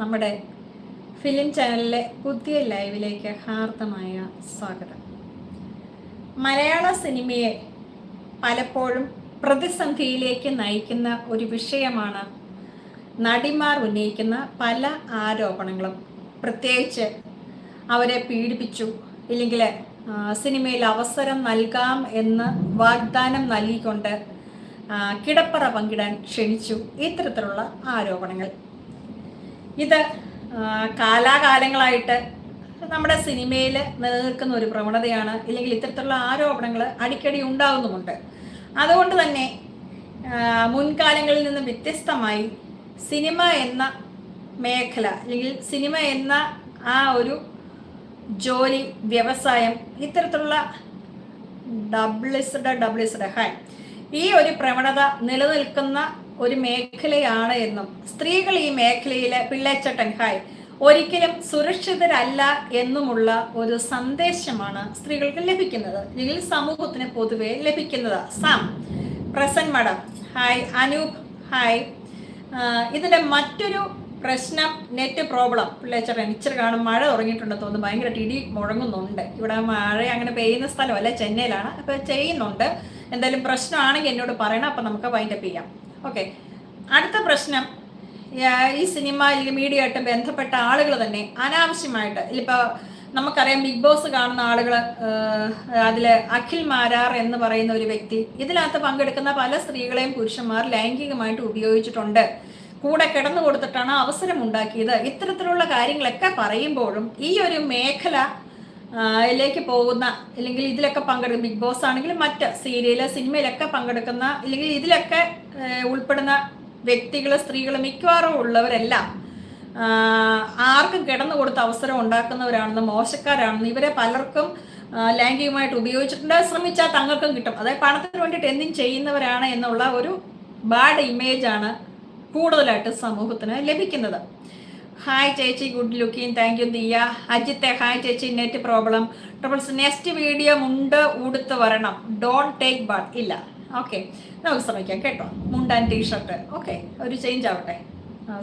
നമ്മുടെ ഫിലിം ചാനലിലെ പുതിയ ലൈവിലേക്ക് ഹാർദമായ സ്വാഗതം. മലയാള സിനിമയെ പലപ്പോഴും പ്രതിസന്ധിയിലേക്ക് നയിക്കുന്ന ഒരു വിഷയമാണ് നടിമാർ ഉന്നയിക്കുന്ന പല ആരോപണങ്ങളും. പ്രത്യേകിച്ച് അവരെ പീഡിപ്പിച്ചു ഇല്ലെങ്കിൽ സിനിമയിൽ അവസരം നൽകാം എന്ന് വാഗ്ദാനം നൽകിക്കൊണ്ട് കിടപ്പറ പങ്കിടാൻ ക്ഷണിച്ചു. ഇത്തരത്തിലുള്ള ആരോപണങ്ങൾ. ഇത് കാലാകാലങ്ങളായിട്ട് നമ്മുടെ സിനിമയിൽ നിലനിൽക്കുന്ന ഒരു പ്രവണതയാണ്. ഇല്ലെങ്കിൽ ഇത്തരത്തിലുള്ള ആരോപണങ്ങൾ അടിക്കടി ഉണ്ടാകുന്നുമുണ്ട് അതുകൊണ്ട് തന്നെ മുൻകാലങ്ങളിൽ നിന്ന് വ്യത്യസ്തമായി സിനിമ എന്ന മേഖല അല്ലെങ്കിൽ സിനിമ എന്ന ആ ഒരു ജോലി വ്യവസായം ഇത്തരത്തിലുള്ള ഡബ്ലിസ്ഡ് ഡബ്ലിസ്ഡ് ഹൈ ഈ ഒരു പ്രവണത നിലനിൽക്കുന്ന ഒരു മേഖലയാണ് എന്നും സ്ത്രീകൾ ഈ മേഖലയിലെ പിള്ളേച്ചട്ടൻ ഹായ്. ഒരിക്കലും സുരക്ഷിതരല്ല എന്നുമുള്ള ഒരു സന്ദേശമാണ് സ്ത്രീകൾക്ക് ലഭിക്കുന്നത്. അല്ലെങ്കിൽ സമൂഹത്തിന് പൊതുവെ ലഭിക്കുന്നത്. Sam. Present madam. Hi. Anoop. Hi. ഇതിന്റെ മറ്റൊരു പ്രശ്നം നെറ്റ് പ്രോബ്ലം. പിള്ളേച്ചേട്ടൻ ഇച്ചിരി കാണും മഴ തുടങ്ങിയിട്ടുണ്ടെന്ന് തോന്നുന്നു. ഭയങ്കരമായിട്ട് ഇടി മുഴങ്ങുന്നുണ്ട്. ഇവിടെ മഴ അങ്ങനെ പെയ്യുന്ന സ്ഥലമല്ല ചെന്നൈയിലാണ്. അപ്പോൾ ചെയ്യുന്നുണ്ട്. എന്തായാലും പ്രശ്നമാണെങ്കിൽ എന്നോട് പറയണം. അപ്പം നമുക്ക് വൈൻഡപ്പ് ചെയ്യാം. ഓക്കെ അടുത്ത പ്രശ്നം ഈ സിനിമ അല്ലെങ്കിൽ മീഡിയ ആയിട്ട് ബന്ധപ്പെട്ട ആളുകൾ തന്നെ അനാവശ്യമായിട്ട് ഇപ്പോൾ നമുക്കറിയാം ബിഗ് ബോസ് കാണുന്ന ആളുകൾ അതിൽ അഖിൽ മാരാർ എന്ന് പറയുന്ന ഒരു വ്യക്തി ഇതിനകത്ത് പങ്കെടുക്കുന്ന പല സ്ത്രീകളെയും പുരുഷന്മാർ ലൈംഗികമായിട്ട് ഉപയോഗിച്ചിട്ടുണ്ട്. കൂടെ കിടന്നു കൊടുത്തിട്ടാണ് അവസരം ഉണ്ടാക്കിയത് ഇത്തരത്തിലുള്ള കാര്യങ്ങളൊക്കെ പറയുമ്പോഴും ഈ ഒരു മേഖല ആ, യിലേക്ക് പോകുന്ന അല്ലെങ്കിൽ ഇതിലൊക്കെ പങ്കെടുക്കുന്ന ബിഗ് ബോസ് ആണെങ്കിലും മറ്റ് സീരിയൽ സിനിമയിലൊക്കെ പങ്കെടുക്കുന്ന അല്ലെങ്കിൽ ഇതിലൊക്കെ ഉൾപ്പെടുന്ന വ്യക്തികൾ സ്ത്രീകൾ മിക്കവാറും ഉള്ളവരെല്ലാം ആർക്കും കിടന്നു കൊടുത്ത അവസരം ഉണ്ടാക്കുന്നവരാണെന്ന് മോശക്കാരാണെന്ന് ഇവരെ പലർക്കും ലൈംഗികമായിട്ട് ഉപയോഗിച്ചിട്ടുണ്ട്. ശ്രമിച്ചാൽ തങ്ങൾക്കും കിട്ടും. അതായത് പണത്തിന് വേണ്ടിയിട്ട് എന്തും ചെയ്യുന്നവരാണ് എന്നുള്ള ഒരു ബാഡ് ഇമേജാണ് കൂടുതലായിട്ട് സമൂഹത്തിന് ലഭിക്കുന്നത്. ഹായ് ചേച്ചി. Good looking thank you Diya. അജിത്തെ hi ചേച്ചി. Net problem troubles next video മുണ്ട് ഉടുത്ത് വരണം. ഡോണ്ട് ടേക്ക് ബാട്ട് ഇല്ല. ഓക്കെ നമുക്ക് ശ്രമിക്കാം. കേട്ടോ. മുണ്ട് ആൻഡ് ടീഷർട്ട് ഓക്കെ ഒരു ചേഞ്ച് ആവട്ടെ.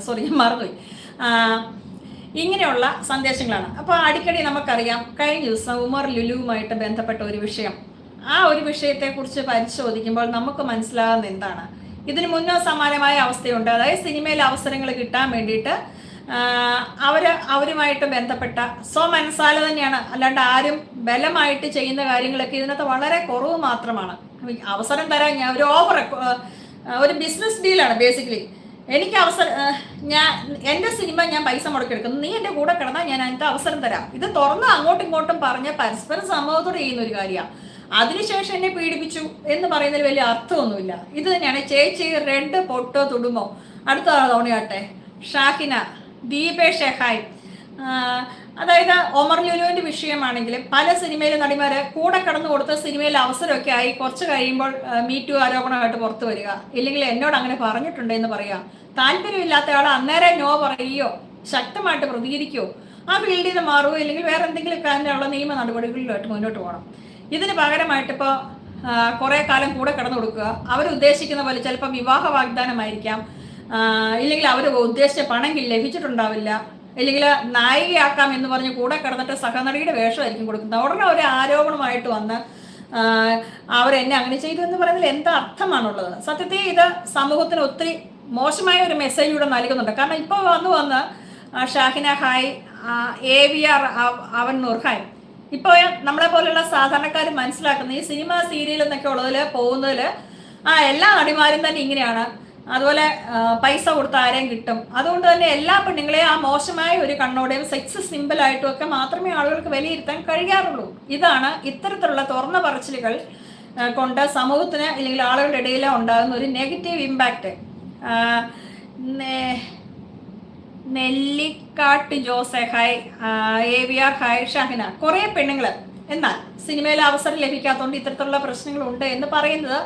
സോറി ഞാൻ മറന്നുപോയി. ഇങ്ങനെയുള്ള സന്ദേശങ്ങളാണ്. അപ്പോൾ അടിക്കടി നമുക്കറിയാം കഴിഞ്ഞ ദിവസം ഉമർ ലുലുവുമായിട്ട് ബന്ധപ്പെട്ട ഒരു വിഷയം. ആ ഒരു വിഷയത്തെക്കുറിച്ച് പരിശോധിക്കുമ്പോൾ നമുക്ക് മനസ്സിലാകുന്ന എന്താണ്? ഇതിന് മുന്നോ സമാനമായ അവസ്ഥയുണ്ട്. അതായത് സിനിമയിൽ അവസരങ്ങൾ കിട്ടാൻ വേണ്ടിയിട്ട് അവർ അവരുമായിട്ട് ബന്ധപ്പെട്ട സ്വമനസാല തന്നെയാണ്. അല്ലാണ്ട് ആരും ബലമായിട്ട് ചെയ്യുന്ന കാര്യങ്ങളൊക്കെ ഇതിനകത്ത് വളരെ കുറവ് മാത്രമാണ്. അവസരം തരാൻ ഞാൻ ഒരു ഓവർ ഒരു ബിസിനസ് ഡീലാണ് ബേസിക്കലി. എനിക്ക് അവസരം ഞാൻ എന്റെ സിനിമ ഞാൻ പൈസ മുടക്കിയെടുക്കുന്നു. നീ എന്റെ കൂടെ കിടന്നാൽ ഞാൻ അതിന്റെ അവസരം തരാം. ഇത് തുറന്ന് അങ്ങോട്ടും ഇങ്ങോട്ടും പറഞ്ഞ് പരസ്പരം സമൂഹത്തോട് ചെയ്യുന്ന ഒരു കാര്യമാണ് അതിനുശേഷം എന്നെ പീഡിപ്പിച്ചു എന്ന് പറയുന്നതിൽ വലിയ അർത്ഥമൊന്നുമില്ല. ഇത് തന്നെയാണ് ചേച്ചി രണ്ട് പൊട്ടോ തുടുമോ? അടുത്ത തവണയാട്ടെ ഷാഹിന ദീപേഷ് ഹായ് അതായത് ഒമർ ലുലുവിന്റെ വിഷയമാണെങ്കിലും പല സിനിമയിലെ നടിമാര് കൂടെ കടന്നു കൊടുത്ത സിനിമയിൽ അവസരമൊക്കെ ആയി കുറച്ച് കഴിയുമ്പോൾ മീറ്റു ആരോപണമായിട്ട് പുറത്തു വരിക. ഇല്ലെങ്കിൽ എന്നോട് അങ്ങനെ പറഞ്ഞിട്ടുണ്ട് എന്ന് പറയുക താല്പര്യമില്ലാത്ത ആൾ അന്നേരം നോ പറയുകയോ ശക്തമായിട്ട് പ്രതികരിക്കുകയോ ആ ഫീൽഡിൽ നിന്ന് മാറുകയോ ഇല്ലെങ്കിൽ വേറെ എന്തെങ്കിലും കാര്യമുള്ള നിയമ നടപടികളിലായിട്ട് മുന്നോട്ട് പോകണം. ഇതിന് പകരമായിട്ട് ഇപ്പോൾ കുറേ കാലം കൂടെ കടന്നു കൊടുക്കുക. അവരുദ്ദേശിക്കുന്ന പോലെ ചിലപ്പോൾ വിവാഹ വാഗ്ദാനമായിരിക്കാം. ഇല്ലെങ്കിൽ അവർ ഉദ്ദേശിച്ച പണം ലഭിച്ചിട്ടുണ്ടാവില്ല. ഇല്ലെങ്കിൽ നായികയാക്കാം എന്ന് പറഞ്ഞ് കൂടെ കിടന്നിട്ട് സഹനടിയുടെ വേഷമായിരിക്കും കൊടുക്കുന്നത്. ഉടനെ ഒരു ആരോപണമായിട്ട് വന്ന് അവരെന്നെ അങ്ങനെ ചെയ്തു എന്ന് പറയുന്നതിൽ എന്താ അർത്ഥമാണുള്ളത്? സത്യത്തെ ഇത് സമൂഹത്തിന് ഒത്തിരി മോശമായ ഒരു മെസ്സേജ് കൂടെ നൽകുന്നുണ്ട്. കാരണം ഇപ്പോൾ വന്നു വന്ന് Shahina hi A V R അവൻ നുർഹായ് ഇപ്പോൾ നമ്മളെ പോലെയുള്ള സാധാരണക്കാർ മനസ്സിലാക്കുന്ന ഈ സിനിമ സീരിയൽ എന്നൊക്കെ ഉള്ളതിൽ പോകുന്നതിൽ ആ എല്ലാ നടിമാരും തന്നെ ഇങ്ങനെയാണ്. അതുപോലെ പൈസ കൊടുത്ത ആരെയും കിട്ടും. അതുകൊണ്ട് തന്നെ എല്ലാ പെണ്ണുങ്ങളെയും ആ മോശമായ ഒരു കണ്ണോടെയും സെക്സ് സിമ്പിളായിട്ടും ഒക്കെ മാത്രമേ ആളുകൾക്ക് വിലയിരുത്താൻ കഴിയാറുള്ളൂ. ഇതാണ് ഇത്തരത്തിലുള്ള തുറന്ന പറച്ചിലുകൾ കൊണ്ട് സമൂഹത്തിന് അല്ലെങ്കിൽ ആളുകളുടെ ഇടയിൽ ഉണ്ടാകുന്ന ഒരു negative impact Nellikkattu Jose hi A V R hi Shahina കുറേ പെണ്ണുങ്ങൾ എന്നാൽ സിനിമയിൽ അവസരം ലഭിക്കാത്തതുകൊണ്ട് ഇത്തരത്തിലുള്ള പ്രശ്നങ്ങളുണ്ട് എന്ന് പറയുന്നത്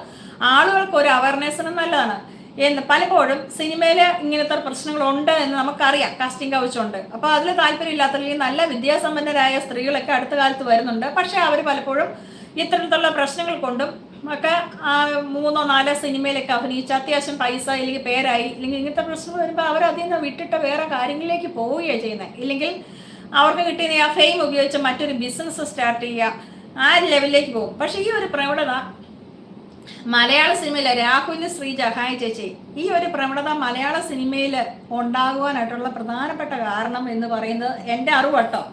ആളുകൾക്ക് ഒരു അവയർനെസ്സിന് നല്ലതാണ്. എന്ന് പലപ്പോഴും സിനിമയിൽ ഇങ്ങനത്തെ പ്രശ്നങ്ങളുണ്ട് എന്ന് നമുക്കറിയാം. കാസ്റ്റിംഗ് കവച്ചുണ്ട് അപ്പോൾ അതിൽ താല്പര്യമില്ലാത്ത അല്ലെങ്കിൽ നല്ല വിദ്യാസമ്പന്നരായ സ്ത്രീകളൊക്കെ അടുത്ത കാലത്ത് വരുന്നുണ്ട്. പക്ഷേ അവർ പലപ്പോഴും ഇത്തരത്തിലുള്ള പ്രശ്നങ്ങൾ കൊണ്ടും ഒക്കെ മൂന്നോ നാലോ സിനിമയിലൊക്കെ അഭിനയിച്ച് അത്യാവശ്യം പൈസ ഇല്ലെങ്കിൽ പേരായി ഇല്ലെങ്കിൽ ഇങ്ങനത്തെ പ്രശ്നങ്ങൾ വരുമ്പോൾ അവർ അതിൽ നിന്ന് വിട്ടിട്ട് വേറെ കാര്യങ്ങളിലേക്ക് പോവുകയാണ് ചെയ്യുന്നത് ഇല്ലെങ്കിൽ അവർക്ക് കിട്ടിയ ആ ഫെയിം ഉപയോഗിച്ച് മറ്റൊരു ബിസിനസ് സ്റ്റാർട്ട് ചെയ്യുക ആ ലെവലിലേക്ക് പോകും. പക്ഷേ ഈ ഒരു പ്രവണത മലയാള സിനിമയിൽ രാഹുലിന് ശ്രീജ ഹായ് ചേച്ചി ഈ ഒരു പ്രവണത മലയാള സിനിമയിൽ ഉണ്ടാകുവാനായിട്ടുള്ള പ്രധാനപ്പെട്ട കാരണം എന്ന് പറയുന്നത് എന്റെ അറിവട്ടോ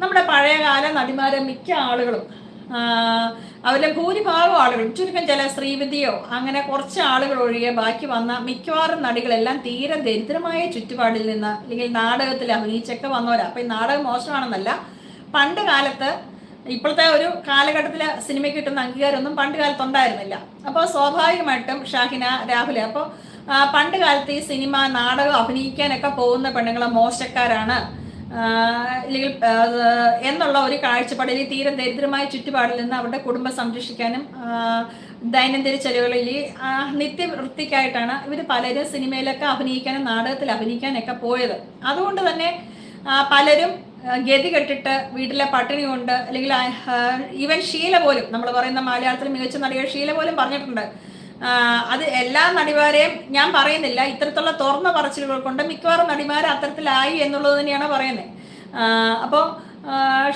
നമ്മുടെ പഴയകാല നടിമാരെ മിക്ക ആളുകളും അവരിലെ ഭൂരിഭാഗം ആളുകളും ചുരുക്കം ചില ശ്രീവിധിയോ അങ്ങനെ കുറച്ച് ആളുകൾ ഒഴികെ ബാക്കി വന്ന മിക്കവാറും നടികളെല്ലാം തീരെ ദരിദ്രമായ ചുറ്റുപാടിൽ നിന്ന് അല്ലെങ്കിൽ നാടകത്തിൽ അഭിനയിച്ചൊക്കെ വന്നവരാ. അപ്പം ഈ നാടകം മോശമാണെന്നല്ല പണ്ട് കാലത്ത് ഇപ്പോഴത്തെ ഒരു കാലഘട്ടത്തിലെ സിനിമയ്ക്ക് കിട്ടുന്ന അംഗീകാരമൊന്നും പണ്ട് കാലത്ത് ഉണ്ടായിരുന്നില്ല. അപ്പോൾ സ്വാഭാവികമായിട്ടും ഷാഹിന രാഹുൽ അപ്പോൾ പണ്ട് കാലത്ത് ഈ സിനിമ നാടകം അഭിനയിക്കാനൊക്കെ പോകുന്ന പെണ്ണുങ്ങൾ മോശക്കാരാണ്. അല്ലെങ്കിൽ എന്നുള്ള ഒരു കാഴ്ചപ്പാടിൽ ഈ തീരെ ദരിദ്രമായ ചുറ്റുപാടിൽ നിന്ന് അവരുടെ കുടുംബം സംരക്ഷിക്കാനും ദൈനംദിന ചെലവുകളിൽ നിത്യവൃത്തിക്കായിട്ടാണ് ഇവർ പലരും സിനിമയിലൊക്കെ അഭിനയിക്കാനും നാടകത്തിൽ അഭിനയിക്കാനൊക്കെ പോയത്. അതുകൊണ്ട് തന്നെ പലരും ഗതി കെട്ടിട്ട് വീട്ടിലെ പട്ടിണി കൊണ്ട് അല്ലെങ്കിൽ ഈവൻ ഷീല പോലും നമ്മൾ പറയുന്ന മലയാളത്തിൽ മികച്ച നടികൾ ഷീല പോലും പറഞ്ഞിട്ടുണ്ട്. അത് എല്ലാ നടിമാരെയും ഞാൻ പറയുന്നില്ല ഇത്തരത്തിലുള്ള തുറന്ന പറച്ചിലുകൾ കൊണ്ട് മിക്കവാറും നടിമാർ അത്തരത്തിലായി എന്നുള്ളത് തന്നെയാണ് പറയുന്നത്. അപ്പോൾ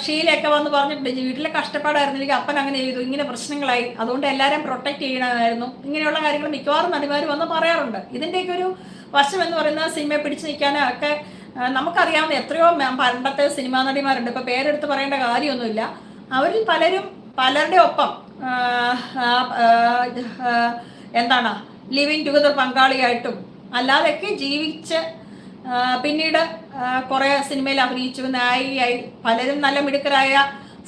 ഷീലയൊക്കെ വന്ന് പറഞ്ഞിട്ടുണ്ട് വീട്ടിലെ കഷ്ടപ്പാടായിരുന്നു എനിക്ക് അപ്പൻ അങ്ങനെ ചെയ്തു ഇങ്ങനെ പ്രശ്നങ്ങളായി അതുകൊണ്ട് എല്ലാവരെയും പ്രൊട്ടക്ട് ചെയ്യണമായിരുന്നു ഇങ്ങനെയുള്ള കാര്യങ്ങൾ മിക്കവാറും നടിമാർ വന്ന് പറയാറുണ്ട്. ഇതിന്റെയൊക്കെ ഒരു വശം എന്ന് പറയുന്നത് സിനിമയെ പിടിച്ചു നിൽക്കാനോ ഒക്കെ നമുക്കറിയാവുന്ന എത്രയോ പണ്ടത്തെ സിനിമാ നടിമാരുണ്ട്. ഇപ്പൊ പേരെടുത്ത് പറയേണ്ട കാര്യമൊന്നുമില്ല. അവരിൽ പലരും പലരുടെ ഒപ്പം എന്താണ് ലിവിങ് ടുഗദർ പങ്കാളിയായിട്ടും അല്ലാതെയൊക്കെ ജീവിച്ച് പിന്നീട് കുറെ സിനിമയിൽ അഭിനയിച്ചു. നായികയായി പലരും നല്ല മിടുക്കരായ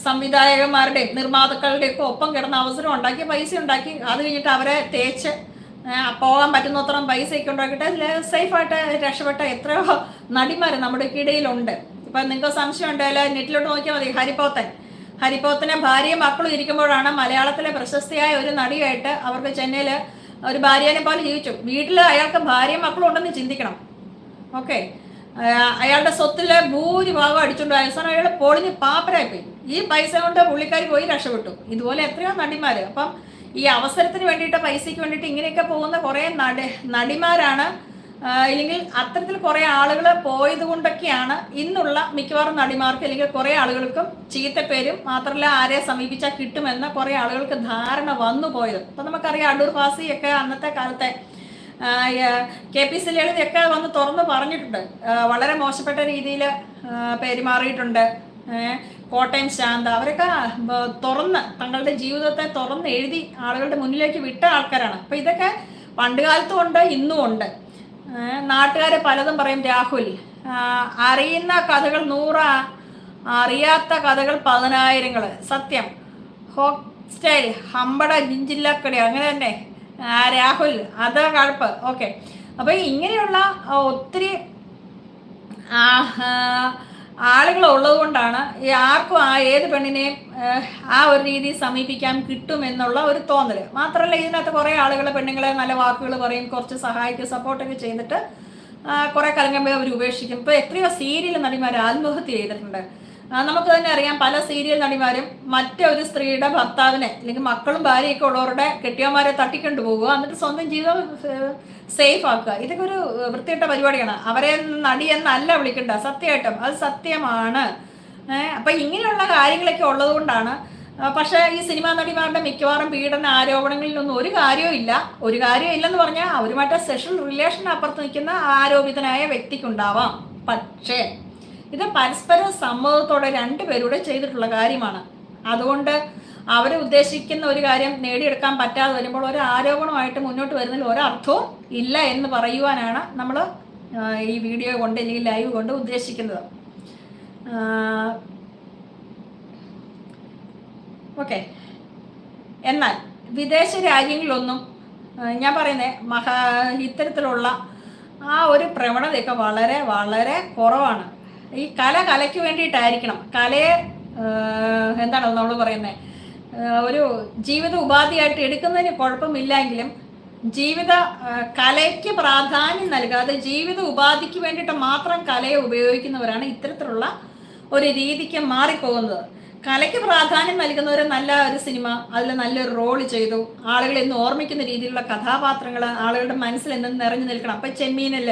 സംവിധായകന്മാരുടെയും നിർമ്മാതാക്കളുടെയും ഒക്കെ ഒപ്പം കിടന്ന അവസരം ഉണ്ടാക്കി പൈസ ഉണ്ടാക്കി. അത് കഴിഞ്ഞിട്ട് അവരെ തേച്ച് പോകാൻ പറ്റുന്നത്രയും പൈസയൊക്കെ ഉണ്ടാക്കിയിട്ട് സേഫായിട്ട് രക്ഷപ്പെട്ട എത്രയോ നടിമാർ നമ്മുടെ ഇടയിലുണ്ട് ഇപ്പം നിങ്ങൾക്ക് സംശയം ഉണ്ടെങ്കിൽ നെറ്റിലോട്ട് നോക്കിയാൽ മതി. ഹരിപ്പോത്തൻ ഹരിപ്പോത്തനെ ഭാര്യയും മക്കളും ഇരിക്കുമ്പോഴാണ് മലയാളത്തിലെ പ്രശസ്തിയായ ഒരു നടിയായിട്ട് അവർക്ക് ചെന്നൈയിൽ ഒരു ഭാര്യനെ പോലെ ജീവിച്ചു. വീട്ടിൽ അയാൾക്ക് ഭാര്യയും മക്കളും ഉണ്ടെന്ന് ചിന്തിക്കണം. ഓക്കെ. അയാളുടെ സ്വത്തിലെ ഭൂരിഭാഗം അടിച്ചുകൊണ്ട് അവസാനം അയാൾ പൊളിഞ്ഞ് പാപ്പരായിപ്പോയി. ഈ പൈസ കൊണ്ട് പുള്ളിക്കാരി പോയി രക്ഷപ്പെട്ടു. ഇതുപോലെ എത്രയോ നടിമാര്. അപ്പം ഈ അവസരത്തിന് വേണ്ടിയിട്ട് പൈസയ്ക്ക് വേണ്ടിയിട്ട് ഇങ്ങനെയൊക്കെ പോകുന്ന കുറേ നടി നടിമാരാണ്. അല്ലെങ്കിൽ അത്തരത്തിൽ കുറേ ആളുകൾ പോയത് കൊണ്ടൊക്കെയാണ് ഇന്നുള്ള മിക്കവാറും നടിമാർക്ക് അല്ലെങ്കിൽ കുറേ ആളുകൾക്കും ചീത്തപ്പേരും മാത്രമല്ല ആരെ സമീപിച്ചാൽ കിട്ടുമെന്ന കുറേ ആളുകൾക്ക് ധാരണ വന്നു പോയത്. അപ്പം നമുക്കറിയാം അടൂർ ഫാസിയൊക്കെ അന്നത്തെ കാലത്തെ കെ പി സി ലളിതയൊക്കെ വന്ന് തുറന്ന് പറഞ്ഞിട്ടുണ്ട്. വളരെ മോശപ്പെട്ട രീതിയിൽ പെരുമാറിയിട്ടുണ്ട്. കോട്ടയം ശാന്ത അവരൊക്കെ തുറന്ന് തങ്ങളുടെ ജീവിതത്തെ തുറന്ന് എഴുതി ആളുകളുടെ മുന്നിലേക്ക് വിട്ട ആൾക്കാരാണ്. അപ്പൊ ഇതൊക്കെ പണ്ട് കാലത്തും ഉണ്ട് ഇന്നും ഉണ്ട്. നാട്ടുകാരെ പലതും പറയും രാഹുൽ അറിയുന്ന കഥകൾ നൂറ അറിയാത്ത കഥകൾ പതിനായിരങ്ങൾ സത്യം. ഹോസ്റ്റൈൽ ഹമ്പട ജിഞ്ചില്ലക്കടി അങ്ങനെ തന്നെ. രാഹുൽ അത് കഴപ്പ്. ഓക്കെ. അപ്പൊ ഇങ്ങനെയുള്ള ഒത്തിരി ആളുകൾ ഉള്ളത് കൊണ്ടാണ് ഈ ആർക്കും ആ ഏത് പെണ്ണിനെയും ആ, ഒരു രീതിയിൽ സമീപിക്കാൻ കിട്ടുമെന്നുള്ള ഒരു തോന്നൽ മാത്രമല്ല ഇതിനകത്ത് കുറേ ആളുകൾ പെണ്ണുങ്ങളെ നല്ല വാക്കുകൾ പറയും കുറച്ച് സഹായിക്കും സപ്പോർട്ടൊക്കെ ചെയ്തിട്ട് കുറേ കലങ്കമ്പേ അവർ ഉപേക്ഷിക്കും. ഇപ്പോൾ എത്രയോ സീരിയൽ നടിമാർ ആത്മഹത്യ ചെയ്തിട്ടുണ്ട്. നമുക്ക് തന്നെ അറിയാം പല സീരിയൽ നടിമാരും മറ്റൊരു സ്ത്രീയുടെ ഭർത്താവിനെ അല്ലെങ്കിൽ മക്കളും ഭാര്യയൊക്കെ ഉള്ളവരുടെ കെട്ടിയന്മാരെ തട്ടിക്കൊണ്ട് പോകുക. എന്നിട്ട് സ്വന്തം ജീവിതം സേഫ് ആക്കുക. ഇതൊക്കെ ഒരു വൃത്തിയിട്ട പരിപാടിയാണ്. അവരെ നടി എന്നല്ല വിളിക്കണ്ട. സത്യമായിട്ടും അത് സത്യമാണ്. അപ്പൊ ഇങ്ങനെയുള്ള കാര്യങ്ങളൊക്കെ ഉള്ളത് കൊണ്ടാണ് പക്ഷേ ഈ സിനിമാ നടിമാരുടെ മിക്കവാറും പീഡന ആരോപണങ്ങളിലൊന്നും ഒരു കാര്യവും ഇല്ല. ഒരു കാര്യവും ഇല്ലെന്ന് പറഞ്ഞാൽ അവരുമായിട്ട് സെക്ഷൽ റിലേഷൻ അപ്പുറത്ത് നിൽക്കുന്ന ആരോപിതനായ വ്യക്തിക്കുണ്ടാവാം. പക്ഷേ ഇത് പരസ്പര സമ്മതത്തോടെ രണ്ടുപേരൂടെ ചെയ്തിട്ടുള്ള കാര്യമാണ്. അതുകൊണ്ട് അവർ ഉദ്ദേശിക്കുന്ന ഒരു കാര്യം നേടിയെടുക്കാൻ പറ്റാതെ വരുമ്പോൾ ഒരു ആരോപണമായിട്ട് മുന്നോട്ട് വരുന്നതിൽ ഒരർത്ഥവും ഇല്ല എന്ന് പറയുവാനാണ് നമ്മൾ ഈ വീഡിയോ കൊണ്ട് അല്ലെങ്കിൽ ലൈവ് കൊണ്ട് ഉദ്ദേശിക്കുന്നത്. ഓക്കെ. എന്നാൽ വിദേശ രാജ്യങ്ങളിലൊന്നും ഞാൻ പറയുന്നത് മഹാ ഇത്തരത്തിലുള്ള ആ ഒരു പ്രവണതയൊക്കെ വളരെ വളരെ കുറവാണ്. ഈ കല കലയ്ക്ക് വേണ്ടിയിട്ടായിരിക്കണം. കലയെ എന്താണ് നമ്മൾ പറയുന്നത് ഒരു ജീവിത ഉപാധിയായിട്ട് എടുക്കുന്നതിന് കുഴപ്പമില്ലെങ്കിലും ജീവിത കലയ്ക്ക് പ്രാധാന്യം നൽകാതെ ജീവിത ഉപാധിക്ക് വേണ്ടിയിട്ട് മാത്രം കലയെ ഉപയോഗിക്കുന്നവരാണ് ഇത്തരത്തിലുള്ള ഒരു രീതിക്ക് മാറിപ്പോകുന്നത്. കലയ്ക്ക് പ്രാധാന്യം നൽകുന്ന ഒരു നല്ല ഒരു സിനിമ അതിൽ നല്ലൊരു റോൾ ചെയ്തു. ആളുകളെ ഇന്ന് ഓർമ്മിക്കുന്ന രീതിയിലുള്ള കഥാപാത്രങ്ങൾ ആളുകളുടെ മനസ്സിൽ എന്നും നിറഞ്ഞു നിൽക്കണം. അപ്പം ചെമ്മീനൽ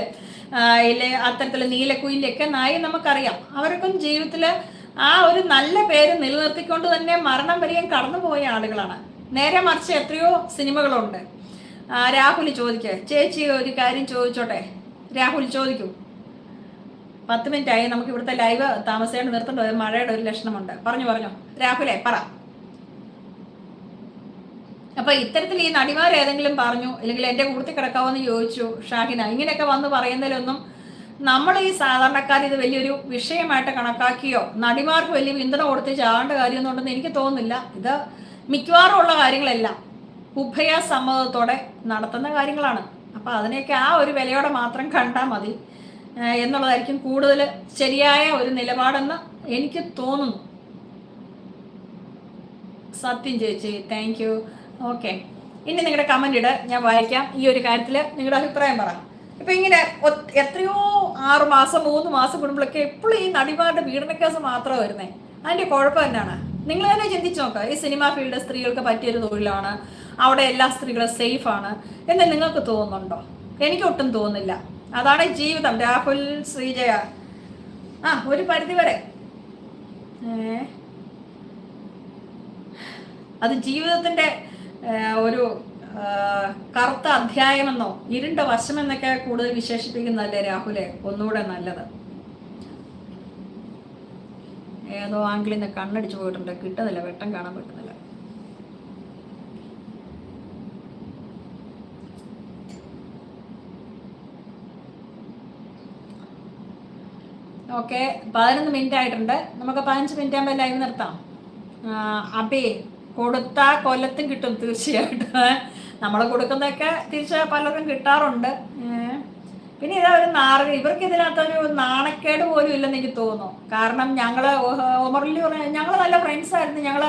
ഇല്ലേ അത്തരത്തിൽ ഒക്കെ നായി നമുക്കറിയാം. അവർക്കും ജീവിതത്തിൽ ആ ഒരു നല്ല പേര് നിലനിർത്തിക്കൊണ്ട് തന്നെ മരണം വരെയും കടന്നുപോയ ആളുകളാണ്. നേരെ മറിച്ച് എത്രയോ സിനിമകളുണ്ട്. രാഹുൽ ചോദിക്കേ ചേച്ചി ഒരു കാര്യം ചോദിച്ചോട്ടെ? രാഹുൽ ചോദിക്കൂ. പത്ത് മിനിറ്റ് ആയി നമുക്ക് ഇവിടുത്തെ ലൈവ് താമസിയാണ്ട് നിർത്തേണ്ട ഒരു മഴയുടെ ഒരു ലക്ഷണമുണ്ട്. പറഞ്ഞു പറഞ്ഞു. രാഹുലെ പറ. അപ്പൊ ഇത്തരത്തിൽ ഈ നടിമാർ ഏതെങ്കിലും പറഞ്ഞു അല്ലെങ്കിൽ എന്റെ കൂട്ടത്തിൽ കിടക്കാവെന്ന് ചോദിച്ചു ഷാഹിന ഇങ്ങനെയൊക്കെ വന്ന് പറയുന്നതിലൊന്നും നമ്മൾ ഈ സാധാരണക്കാർ ഇത് വലിയൊരു വിഷയമായിട്ട് കണക്കാക്കിയോ? നടിമാർക്ക് വലിയ പിന്തുണ കൊടുത്ത് ചാവേണ്ട കാര്യമൊന്നും ഉണ്ടെന്ന് എനിക്ക് തോന്നുന്നില്ല. ഇത് മിക്കവാറും ഉള്ള കാര്യങ്ങളെല്ലാം ഉഭയ സമ്മതത്തോടെ നടത്തുന്ന കാര്യങ്ങളാണ്. അപ്പൊ അതിനെയൊക്കെ ആ ഒരു വിലയോടെ മാത്രം കണ്ടാൽ മതി. എന്നുള്ളതായിരിക്കും കൂടുതൽ ശരിയായ ഒരു നിലപാടെന്ന് എനിക്ക് തോന്നുന്നു. സത്യം ചേച്ചി താങ്ക് യു ഓക്കെ ഇനി നിങ്ങളുടെ കമന്റ് ഇട ഞാൻ വായിക്കാം. ഈ ഒരു കാര്യത്തിൽ നിങ്ങളുടെ അഭിപ്രായം പറ. ഇപ്പം ഇങ്ങനെ എത്രയോ ആറ് മാസം മൂന്ന് മാസം കൂടുമ്പോഴൊക്കെ എപ്പോഴും ഈ നടിമാരുടെ പീഡനക്കേസ് മാത്രമേ വരുന്നേ. അതിന്റെ കുഴപ്പം എന്താണ്? നിങ്ങൾ തന്നെ ചിന്തിച്ചു നോക്കുക ഈ സിനിമാ ഫീൽഡ് സ്ത്രീകൾക്ക് പറ്റിയൊരു തൊഴിലാണ്. അവിടെ എല്ലാ സ്ത്രീകളും സേഫാണ് എന്ന് നിങ്ങൾക്ക് തോന്നുന്നുണ്ടോ? എനിക്കൊട്ടും തോന്നുന്നില്ല. അതാണ് ജീവിതം. രാഹുൽ ശ്രീജയ. ആ ഒരു പരിധി വരെ അത് ജീവിതത്തിന്റെ ഒരു കറുത്ത അധ്യായമെന്നോ ഇരുണ്ട വശമെന്നൊക്കെ കൂടുതൽ വിശേഷിപ്പിക്കുന്നതല്ലേ രാഹുലെ? ഒന്നുകൂടെ നല്ലത്. ഏതോ നിന്ന് കണ്ണടിച്ചു പോയിട്ടുണ്ട്. കിട്ടുന്നില്ല. വെട്ടം കാണാൻ പറ്റുന്നില്ല. ഓക്കെ പതിനൊന്ന് മിനിറ്റ് ആയിട്ടുണ്ട്. നമുക്ക് പതിനഞ്ച് മിനിറ്റ് ആകുമ്പോൾ ലൈവ് നിർത്താം. അബേ കൊടുത്ത കൊല്ലത്തും കിട്ടും തീർച്ചയായിട്ടും. നമ്മൾ കൊടുക്കുന്നതൊക്കെ തിരിച്ച് പലർക്കും കിട്ടാറുണ്ട്. പിന്നെ ഇതാ ഒരു നാറ് ഇവർക്ക് ഇതിനകത്തൊരു നാണക്കേട് പോലും ഇല്ലെന്ന് എനിക്ക് തോന്നുന്നു. കാരണം ഞങ്ങൾ ഒമർലി ഞങ്ങൾ നല്ല ഫ്രണ്ട്സ് ആയിരുന്നു. ഞങ്ങൾ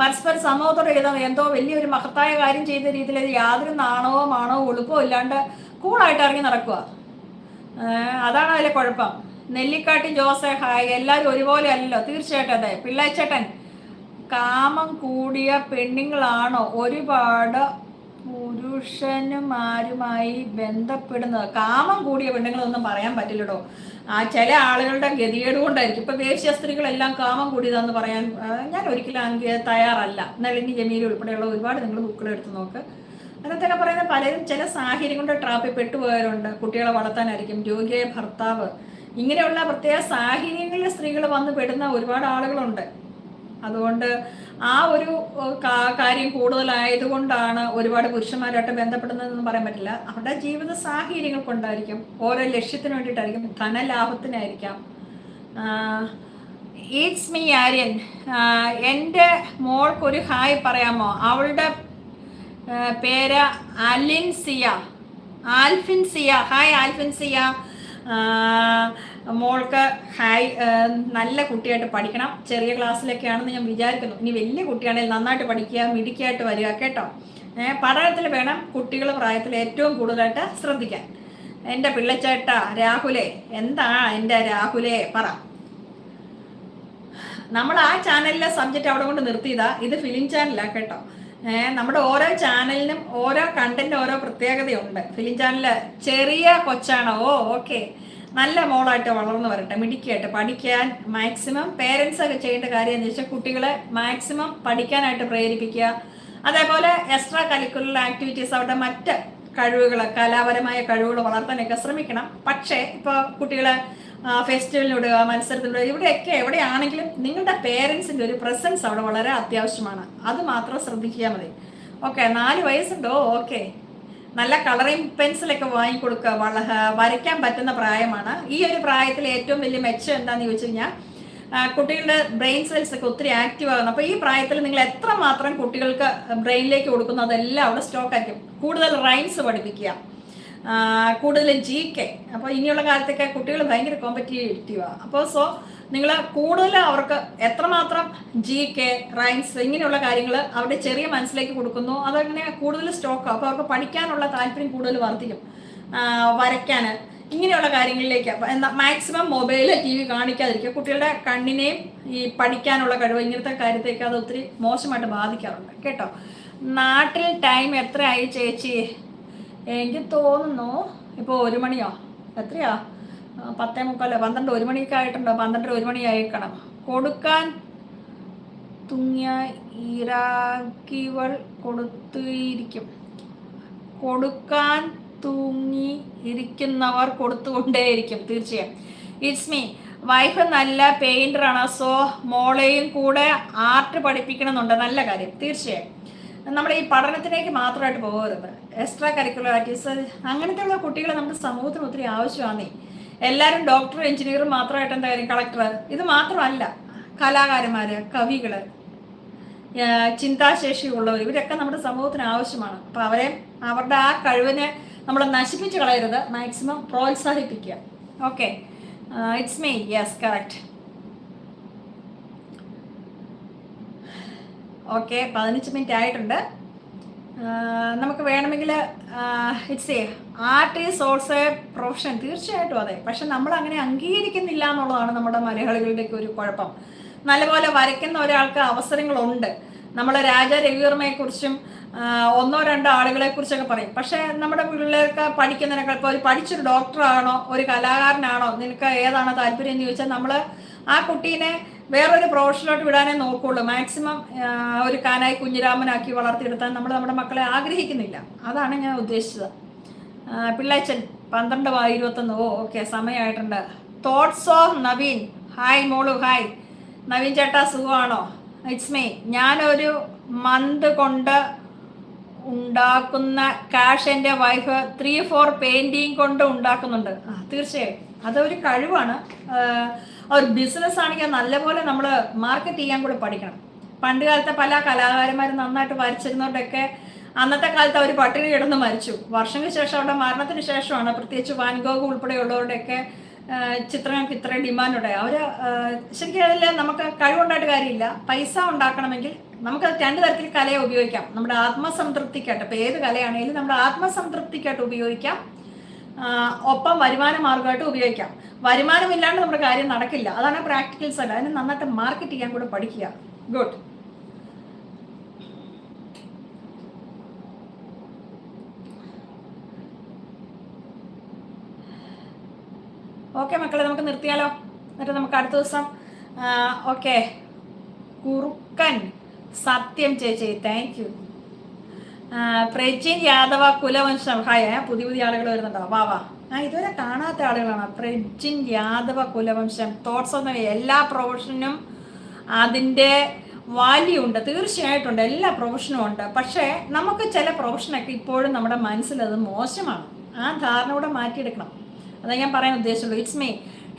പരസ്പര സമൂഹത്തോടെ ചെയ്ത എന്തോ വലിയൊരു മഹത്തായ കാര്യം ചെയ്ത രീതിയിൽ യാതൊരു നാണവോ മാണോ ഒളുപ്പോ ഇല്ലാണ്ട് കൂളായിട്ട് ഇറങ്ങി നടക്കുക അതാണ് അതിലെ കുഴപ്പം. Nellikkatti Joseph hi. എല്ലാവരും ഒരുപോലെ അല്ലല്ലോ? തീർച്ചയായിട്ടും അതെ. പിള്ളേച്ചേട്ടൻ കാമം കൂടിയ പെണ്ണുങ്ങളാണോ? ഒരുപാട് പുരുഷന്മാരുമായി ബന്ധപ്പെടുന്നത്? കാമം കൂടിയ പെണ്ണുങ്ങളൊന്നും പറയാൻ പറ്റില്ലടോ. ആ ചില ആളുകളുടെ ഗതികേട് കൊണ്ടായിരിക്കും. ഇപ്പൊ വേശ്യ സ്ത്രീകളെല്ലാം കാമം കൂടിയതാന്ന് പറയാൻ ഞാൻ ഒരിക്കലും തയ്യാറല്ല. നളിനി ജമീൽ ഉൾപ്പെടെയുള്ള ഒരുപാട് നിങ്ങൾ ബുക്കുകൾ എടുത്ത് നോക്ക്. അതിനകത്തൊക്കെ പറയുന്ന പലരും ചില സാഹചര്യം കൊണ്ട് ട്രാപ്പിൽ പെട്ടുപോയവരുണ്ട്. കുട്ടികളെ വളർത്താനായിരിക്കും. രോഗിയായ ഭർത്താവ് ഇങ്ങനെയുള്ള പ്രത്യേക സാഹചര്യങ്ങളിൽ സ്ത്രീകൾ വന്ന് പെടുന്ന ഒരുപാട് ആളുകളുണ്ട്. അതുകൊണ്ട് ആ ഒരു കാര്യം കൂടുതലായതുകൊണ്ടാണ് ഒരുപാട് പുരുഷന്മാരായിട്ട് ബന്ധപ്പെടുന്നതെന്ന് പറയാൻ പറ്റില്ല. അവരുടെ ജീവിത സാഹചര്യങ്ങൾ കൊണ്ടായിരിക്കും ഓരോ ലക്ഷ്യത്തിന് വേണ്ടിയിട്ടായിരിക്കും ധനലാഭത്തിനായിരിക്കാം. It's me Aryan. എന്റെ മോൾക്കൊരു ഹായ് പറയാമോ? അവളുടെ പേര് അലിൻസിയ. ആൽഫിൻസിയ. ഹായ് ആൽഫിൻസിയ. മോൾക്ക് ഹൈ നല്ല കുട്ടിയായിട്ട് പഠിക്കണം. ചെറിയ ക്ലാസ്സിലൊക്കെയാണെന്ന് ഞാൻ വിചാരിക്കുന്നു. ഇനി വലിയ കുട്ടിയാണെങ്കിൽ നന്നായിട്ട് പഠിക്കുക മിടുക്കിയായിട്ട് വരിക കേട്ടോ. പഠനത്തിൽ വേണം കുട്ടികൾ പ്രായത്തിൽ ഏറ്റവും കൂടുതലായിട്ട് ശ്രദ്ധിക്കാൻ. എന്റെ പിള്ളച്ചേട്ട രാഹുലെ എന്താ എന്റെ രാഹുലെ? പറ. നമ്മൾ ആ ചാനലിലെ സബ്ജക്റ്റ് അവിടെ കൊണ്ട് നിർത്തിയതാ. ഇത് ഫിലിം ചാനലാണ് കേട്ടോ. നമ്മുടെ ഓരോ ചാനലിനും ഓരോ കണ്ടന്റ് ഓരോ പ്രത്യേകതയുണ്ട്. ഫിലിം ചാനൽ ചെറിയ കൊച്ചാണോ? ഓ ഓക്കെ നല്ല മോളായിട്ട് വളർന്നു വരട്ടെ മിടിക്കായിട്ട് പഠിക്കാൻ മാക്സിമം പേരൻസ് ഒക്കെ ചെയ്യേണ്ട കാര്യം എന്ന് വെച്ചാൽ കുട്ടികളെ മാക്സിമം പഠിക്കാനായിട്ട് പ്രേരിപ്പിക്കുക. അതേപോലെ എക്സ്ട്രാ കരിക്കുലർ ആക്ടിവിറ്റീസ് അവിടെ മറ്റ് കഴിവുകൾ കലാപരമായ കഴിവുകൾ വളർത്താനൊക്കെ ശ്രമിക്കണം. പക്ഷേ ഇപ്പോൾ കുട്ടികളെ ഫെസ്റ്റിവലിനിടുക മത്സരത്തിലൂടെ ഇവിടെയൊക്കെ എവിടെയാണെങ്കിലും നിങ്ങളുടെ പേരൻസിന്റെ ഒരു പ്രസൻസ് അവിടെ വളരെ അത്യാവശ്യമാണ്. അത് മാത്രം ശ്രദ്ധിക്കുക മതി. ഓക്കെ നാല് വയസ്സുണ്ടോ? ഓക്കെ നല്ല കളറിങ് പെൻസിലൊക്കെ വാങ്ങിക്കൊടുക്കുക. വള വരയ്ക്കാൻ പറ്റുന്ന പ്രായമാണ്. ഈ ഒരു പ്രായത്തിൽ ഏറ്റവും വലിയ മെച്ചം എന്താണെന്ന് ചോദിച്ചു കഴിഞ്ഞാൽ കുട്ടികളുടെ ബ്രെയിൻ സെൽസ് ഒക്കെ ഒത്തിരി ആക്റ്റീവ് ആകുന്നു. അപ്പോൾ ഈ പ്രായത്തിൽ നിങ്ങൾ എത്രമാത്രം കുട്ടികൾക്ക് ബ്രെയിനിലേക്ക് കൊടുക്കുന്നു അതെല്ലാം അവിടെ സ്റ്റോക്ക് ആക്കും കൂടുതൽ റൈംസ് പഠിപ്പിക്കുക. കൂടുതൽ ജി കെ അപ്പോൾ ഇനിയുള്ള കാലത്തൊക്കെ കുട്ടികൾ ഭയങ്കര കോമ്പറ്റേറ്റീവാണ് അപ്പോൾ സോ നിങ്ങൾ കൂടുതൽ അവർക്ക് എത്രമാത്രം ജി കെ റൈംസ് ഇങ്ങനെയുള്ള കാര്യങ്ങൾ അവരുടെ ചെറിയ മനസ്സിലേക്ക് കൊടുക്കുന്നു. അതങ്ങനെ കൂടുതൽ സ്റ്റോക്ക് അപ്പോൾ അവർക്ക് പഠിക്കാനുള്ള താല്പര്യം കൂടുതൽ വർദ്ധിക്കും. വരയ്ക്കാൻ ഇങ്ങനെയുള്ള കാര്യങ്ങളിലേക്ക്. മാക്സിമം മൊബൈൽ ടി വി കാണിക്കാതിരിക്കുക. കുട്ടികളുടെ കണ്ണിനെയും ഈ പഠിക്കാനുള്ള കഴിവ് ഇങ്ങനത്തെ കാര്യത്തേക്ക് അത് ഒത്തിരി മോശമായിട്ട് ബാധിക്കാറുണ്ട്. കേട്ടോ? നാട്ടിൽ ടൈം എത്രയായി ചേച്ചി? എനിക്ക് തോന്നുന്നു ഇപ്പോൾ ഒരു മണിയോ? എത്രയാ? പത്തേ മുക്കാലോ? പന്ത്രണ്ട് ഒരു മണിയൊക്കെ ആയിട്ടുണ്ടോ? പന്ത്രണ്ട് ഒരു മണി ആയിരിക്കണം കൊടുക്കാൻ തുങ്ങിയ ഇറാക്കിവൾ കൊടുത്തിരിക്കും. കൊടുക്കാൻ തൂങ്ങി ഇരിക്കുന്നവർ കൊടുത്തുകൊണ്ടേയിരിക്കും. തീർച്ചയായും. ഇറ്റ്സ് മീ വൈഫ് നല്ല പെയിന്ററാണ് സോ മോളെയും കൂടെ ആർട്ട് പഠിപ്പിക്കണമെന്നുണ്ട്. നല്ല കാര്യം. തീർച്ചയായും. നമ്മുടെ ഈ പഠനത്തിലേക്ക് മാത്രമായിട്ട് പോകരുത്. എക്സ്ട്രാ കരിക്കുലർ ആക്ടിവിറ്റീസ് അങ്ങനത്തെയുള്ള കുട്ടികൾ നമ്മുടെ സമൂഹത്തിന് ഒത്തിരി ആവശ്യമാണ് എല്ലാവരും ഡോക്ടർ എഞ്ചിനീയർ മാത്രമായിട്ട് എന്താ കാര്യം കളക്ടർ ഇത് മാത്രമല്ല കലാകാരന്മാർ കവികൾ ചിന്താശേഷിയുള്ളവർ ഇവരൊക്കെ നമ്മുടെ സമൂഹത്തിന് ആവശ്യമാണ്. അപ്പോൾ അവരെ അവരുടെ ആ കഴിവിനെ നമ്മൾ നശിപ്പിച്ച് കളയരുത്. മാക്സിമം പ്രോത്സാഹിപ്പിക്കുക. Okay it's me yes correct okay പതിനഞ്ച് മിനിറ്റ് ആയിട്ടുണ്ട്. നമുക്ക് വേണമെങ്കിൽ it's a art is also a profession തീർച്ചയായിട്ടും അതെ. പക്ഷെ നമ്മൾ അങ്ങനെ അംഗീകരിക്കുന്നില്ല എന്നുള്ളതാണ് നമ്മുടെ മലയാളികളുടെയൊക്കെ ഒരു കുഴപ്പം. നല്ലപോലെ വരയ്ക്കുന്ന ഒരാൾക്ക് അവസരങ്ങളുണ്ട്. നമ്മളെ രാജ രവിവർമ്മയെക്കുറിച്ചും കുറിച്ചും ഒന്നോ രണ്ടോ ആളുകളെ കുറിച്ചൊക്കെ പറയും. പക്ഷേ നമ്മുടെ പിള്ളേർക്ക് പഠിക്കുന്നതിനേക്കാൾ ഇപ്പോൾ ഒരു പഠിച്ചൊരു ഡോക്ടറാണോ ഒരു കലാകാരനാണോ നിനക്ക് ഏതാണോ താല്പര്യം എന്ന് ചോദിച്ചാൽ നമ്മൾ ആ കുട്ടീനെ വേറൊരു പ്രൊഫഷനിലോട്ട് വിടാനേ നോക്കുള്ളൂ. മാക്സിമം ഒരു കാനായി കുഞ്ഞിരാമനാക്കി വളർത്തിയെടുത്താൽ നമ്മൾ നമ്മുടെ മക്കളെ ആഗ്രഹിക്കുന്നില്ല. അതാണ് ഞാൻ ഉദ്ദേശിച്ചത്. പിള്ളേച്ചൻ പന്ത്രണ്ട് ഇരുപത്തൊന്ന്. ഓ ഓക്കെ സമയമായിട്ടുണ്ട്. തോട്ട്സ് ഓഫ് നവീൻ ഹായ് മോളു ഹായ് നവീൻ ചേട്ടാ സുഖമാണോ? ഇറ്റ്സ് മീ ഞാനൊരു മന്ത് കൊണ്ട് ഉണ്ടാക്കുന്ന കാഷ് എന്റെ വൈഫ് ത്രീ ഫോർ പെയിന്റിങ് കൊണ്ട് ഉണ്ടാക്കുന്നുണ്ട്. തീർച്ചയായും. അതൊരു കഴിവാണ്. ഒരു ബിസിനസ് ആണെങ്കിൽ നല്ലപോലെ നമ്മൾ മാർക്കറ്റ് ചെയ്യാൻ കൂടെ പഠിക്കണം. പണ്ട് കാലത്തെ പല കലാകാരന്മാരും നന്നായിട്ട് വരച്ചിരുന്നവരുടെയൊക്കെ അന്നത്തെ കാലത്ത് അവർ പട്ടിണി കിടന്ന് മരിച്ചു. വർഷങ്ങൾക്ക് ശേഷം അവരുടെ മരണത്തിന് ശേഷമാണ് പ്രത്യേകിച്ച് വാൻഗോഗ് ഉൾപ്പെടെയുള്ളവരുടെയൊക്കെ ചിത്രങ്ങൾക്ക് ചിത്രങ്ങൾക്ക് ഇത്ര ഉണ്ടായി അവർ ശരിക്കും അതിൽ നമുക്ക് കഴിവുണ്ടായിട്ട് കാര്യമില്ല. പൈസ ഉണ്ടാക്കണമെങ്കിൽ നമുക്ക് രണ്ട് തരത്തിൽ കലയെ ഉപയോഗിക്കാം. നമ്മുടെ ആത്മസംതൃപ്തിക്കായിട്ട് ഇപ്പോൾ ഏത് കലയാണെങ്കിലും നമ്മുടെ ആത്മസംതൃപ്തിക്കായിട്ട് ഉപയോഗിക്കാം. ഒപ്പം വരുമാന മാർഗമായിട്ട് ഉപയോഗിക്കാം. വരുമാനമില്ലാണ്ട് നമ്മുടെ കാര്യം നടക്കില്ല. അതാണ് പ്രാക്ടിക്കൽസ് അല്ല. അതിന് നന്നായിട്ട് മാർക്കറ്റ് ചെയ്യാൻ കൂടെ പഠിക്കുക. ഗുഡ് ഓക്കെ മക്കളെ നമുക്ക് നിർത്തിയാലോ? എന്നിട്ട് നമുക്ക് അടുത്ത ദിവസം ഓക്കെ കുറുക്കൻ സത്യം ചേച്ചി thank you Prajin Yadava Kulavamsham hi പുതിയ പുതിയ ആളുകൾ വരുന്നുണ്ടോ? വാ വാ. ആ ഇതുവരെ കാണാത്ത ആളുകളാണ്. പ്രജിൻ യാദവ കുലവംശം തോട്ട്സ് ഒന്നും എല്ലാ പ്രൊഫഷനും അതിന്റെ വാല്യൂ ഉണ്ട്. തീർച്ചയായിട്ടുണ്ട് എല്ലാ പ്രൊഫഷനും ഉണ്ട്. പക്ഷേ നമുക്ക് ചില പ്രൊഫഷനൊക്കെ ഇപ്പോഴും നമ്മുടെ മനസ്സിൽ അത് മോശമാണ്. ആ ധാരണ കൂടെ മാറ്റിയെടുക്കണം. അതാ ഞാൻ പറയാൻ ഉദ്ദേശിച്ചുള്ളൂ it's me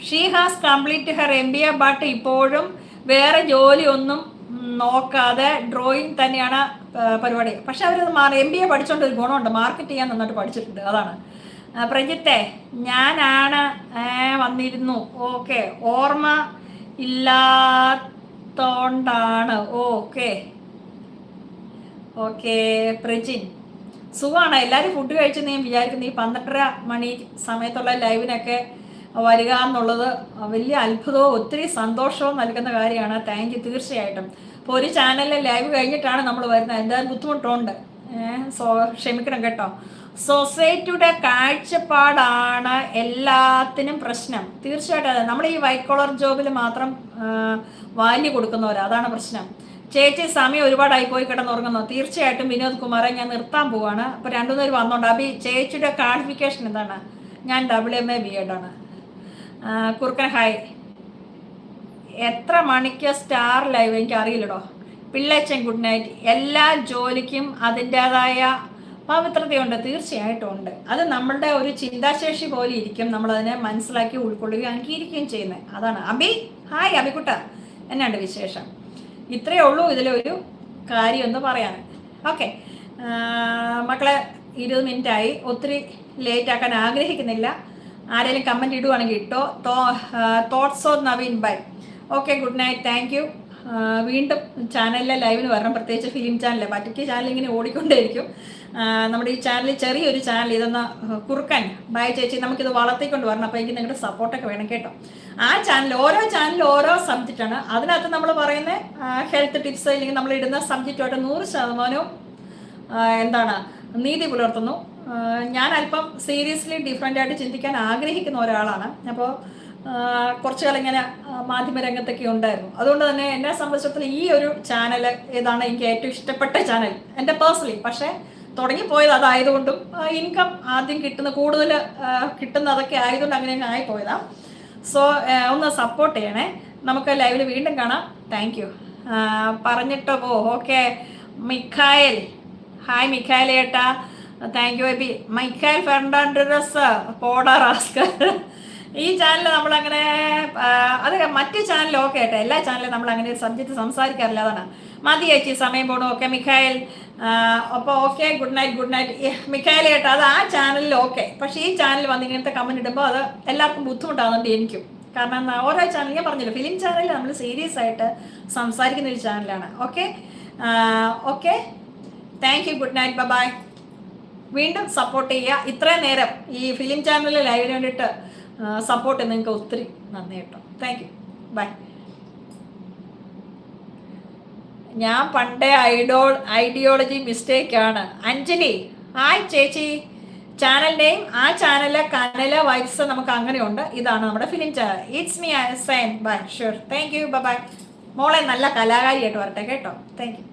she has complete her M B A but ഇപ്പോഴും വേറെ ജോലിയൊന്നും നോക്കാതെ ഡ്രോയിങ് തന്നെയാണ് പരിപാടി. പക്ഷെ അവരത് മാറി എം ബി എ പഠിച്ചുകൊണ്ട് ഒരു ഗുണമുണ്ട്. മാർക്കറ്റ് ചെയ്യാൻ നന്നായിട്ട് പഠിച്ചിട്ടുണ്ട്. അതാണ്. പ്രജിത്തെ ഞാനാണ് വന്നിരുന്നു. ഓക്കെ. ഓർമ്മ ഇല്ലാത്തോണ്ടാണ്. ഓക്കെ. ഓക്കെ പ്രജിൻ. സുഖമാണ് എല്ലാവരും ഫുഡ് കഴിച്ച് ഞാൻ വിചാരിക്കുന്നു ഈ പന്ത്രണ്ടര മണി സമയത്തുള്ള ലൈവിനൊക്കെ വരിക എന്നുള്ളത് വലിയ അത്ഭുതവും ഒത്തിരി സന്തോഷവും നൽകുന്ന കാര്യമാണ്. താങ്ക് യു തീർച്ചയായിട്ടും. ഇപ്പോൾ ഒരു ചാനലിലെ ലൈവ് കഴിഞ്ഞിട്ടാണ് നമ്മൾ വരുന്നത്. എന്തായാലും ബുദ്ധിമുട്ടുണ്ട്. സോ ക്ഷമിക്കണം കേട്ടോ. സൊസൈറ്റിയുടെ കാഴ്ചപ്പാടാണ് എല്ലാത്തിനും പ്രശ്നം. തീർച്ചയായിട്ടും അതെ. നമ്മൾ ഈ വൈറ്റ് കോളർ ജോബിൽ മാത്രം വാല്യൂ കൊടുക്കുന്നവരാ. അതാണ് പ്രശ്നം. ചേച്ചി സമയം ഒരുപാടായി പോയി കിടന്നുറങ്ങുന്നു. തീർച്ചയായിട്ടും വിനോദ് കുമാറെ ഞാൻ നിർത്താൻ പോവാണ്. അപ്പോൾ രണ്ടു പേര് വന്നോണ്ട് ഈ ചേച്ചിയുടെ ക്വാളിഫിക്കേഷൻ എന്താണ്? ഞാൻ W M A B Ed ആണ്. കുറുക്കൻ ഹായ് എത്ര മണിക്ക് സ്റ്റാർ ലൈവ് എനിക്ക് അറിയില്ലടോ. Pillechan good night. എല്ലാ ജോലിക്കും അതിന്റെതായ പവിത്രതയുണ്ട് തീർച്ചയായിട്ടും ഉണ്ട് അത് നമ്മളുടെ ഒരു ചിന്താശേഷി പോലെ ഇരിക്കും. നമ്മളതിനെ മനസ്സിലാക്കി ഉൾക്കൊള്ളുകയും അംഗീകരിക്കുകയും ചെയ്യുന്നത്. അതാണ്. അബി ഹായ് അബിക്കുട്ട. എന്നാണ് വിശേഷം? ഇത്രയേ ഉള്ളൂ ഇതിലൊരു കാര്യം എന്ന് പറയാൻ. ഓക്കെ. മക്കളെ ഇരുപത് മിനിറ്റ് ആയി ഒത്തിരി ലേറ്റ് ആക്കാൻ ആഗ്രഹിക്കുന്നില്ല. ആരെങ്കിലും കമന്റ് ഇടുവാണെങ്കിൽ ഇട്ടോ. Thoughts of Naveen bye. Okay good night thank you വീണ്ടും ചാനലിലെ ലൈവിന് വരണം. പ്രത്യേകിച്ച് ഫിലിം ചാനൽ മറ്റൊക്കെ ചാനൽ ഇങ്ങനെ ഓടിക്കൊണ്ടേയിരിക്കും. നമ്മുടെ ഈ ചാനൽ ചെറിയൊരു ചാനൽ ഇതൊന്ന് കുറുക്കാൻ. ബൈ ചേച്ചി. നമുക്കിത് വളർത്തിക്കൊണ്ട് വരണം. അപ്പോൾ എനിക്ക് നിങ്ങളുടെ സപ്പോർട്ടൊക്കെ വേണം കേട്ടോ. ആ ചാനൽ ഓരോ ചാനലും ഓരോ സബ്ജക്റ്റാണ് അതിനകത്ത് നമ്മൾ പറയുന്ന ഹെൽത്ത് ടിപ്സ് അല്ലെങ്കിൽ നമ്മൾ ഇടുന്ന സബ്ജക്റ്റുമായിട്ട് നൂറ് ശതമാനവും എന്താണ് നീതി പുലർത്തുന്നു. ഞാൻ അല്പം സീരിയസ്ലി ഡിഫറെന്റ് ആയിട്ട് ചിന്തിക്കാൻ ആഗ്രഹിക്കുന്ന ഒരാളാണ്. അപ്പോൾ കുറച്ചു കാലം ഇങ്ങനെ മാധ്യമരംഗത്തൊക്കെ ഉണ്ടായിരുന്നു. അതുകൊണ്ട് തന്നെ എന്നെ സംബന്ധിച്ചിടത്തോളം ഈ ഒരു ചാനൽ ഏതാണ് എനിക്ക് ഏറ്റവും ഇഷ്ടപ്പെട്ട ചാനൽ എന്റെ പേഴ്സണലി പക്ഷേ തുടങ്ങിപ്പോയത് അതായതുകൊണ്ടും ഇൻകം ആദ്യം കിട്ടുന്ന കൂടുതൽ കിട്ടുന്ന അതൊക്കെ ആയതുകൊണ്ട് അങ്ങനെ അങ്ങ് ആയിപ്പോയതാണ് സോ ഒന്ന് സപ്പോർട്ട് ചെയ്യണേ. നമുക്ക് ലൈവിൽ വീണ്ടും കാണാം. താങ്ക് യു പറഞ്ഞിട്ടോ പോ. ഓക്കെ മിഖായൽ. ഹായ് മിഖായൽ ഏട്ടാ. Thank you Aby Mikhail Fernandes. Poddar റാസ്കർ. ഈ ചാനൽ നമ്മൾ അങ്ങനെ അത് മറ്റ് ചാനലൊക്കെ ആട്ടെ എല്ലാ ചാനലും നമ്മൾ അങ്ങനെ സബ്ജക്റ്റ് സംസാരിക്കാറില്ല അതാണ്. മതി ചേച്ചി സമയം പോണു. ഓക്കെ മിഖായൽ അപ്പോൾ okay good night good night Mikhail കേട്ടോ അത് ആ ചാനലിൽ ഓക്കെ പക്ഷേ ഈ ചാനൽ വന്ന് ഇങ്ങനത്തെ കമന്റ് ഇടുമ്പോൾ അത് എല്ലാവർക്കും ബുദ്ധിമുട്ടാകുന്നുണ്ട് എനിക്കും. കാരണം ഓരോ ചാനൽ ഞാൻ പറഞ്ഞില്ല ഫിലിം ചാനലിൽ നമ്മൾ സീരിയസ് ആയിട്ട് സംസാരിക്കുന്ന ഒരു ചാനലാണ് okay okay thank you good night bye വീണ്ടും സപ്പോർട്ട് ചെയ്യുക ഇത്രയും നേരം ഈ ഫിലിം ചാനലിൽ ലൈവിന് വേണ്ടിയിട്ട് സപ്പോർട്ട് നിങ്ങൾക്ക് ഒത്തിരി നന്ദി കേട്ടോ. താങ്ക് യു ബൈ ഞാൻ പണ്ടേ ഐഡോ ഐഡിയോളജി മിസ്റ്റേക്ക് ആണ്. അഞ്ജലി ഹായ് ചേച്ചി. ചാനൽ നെയിം ആ ചാനലിലെ കനല വൈബ്സ് നമുക്ക് അങ്ങനെയുണ്ട്. ഇതാണ് നമ്മുടെ film channel it's me sign bye sure thank you bye മോളെ നല്ല കലാകാരിയായിട്ട് വരട്ടെ കേട്ടോ. Thank you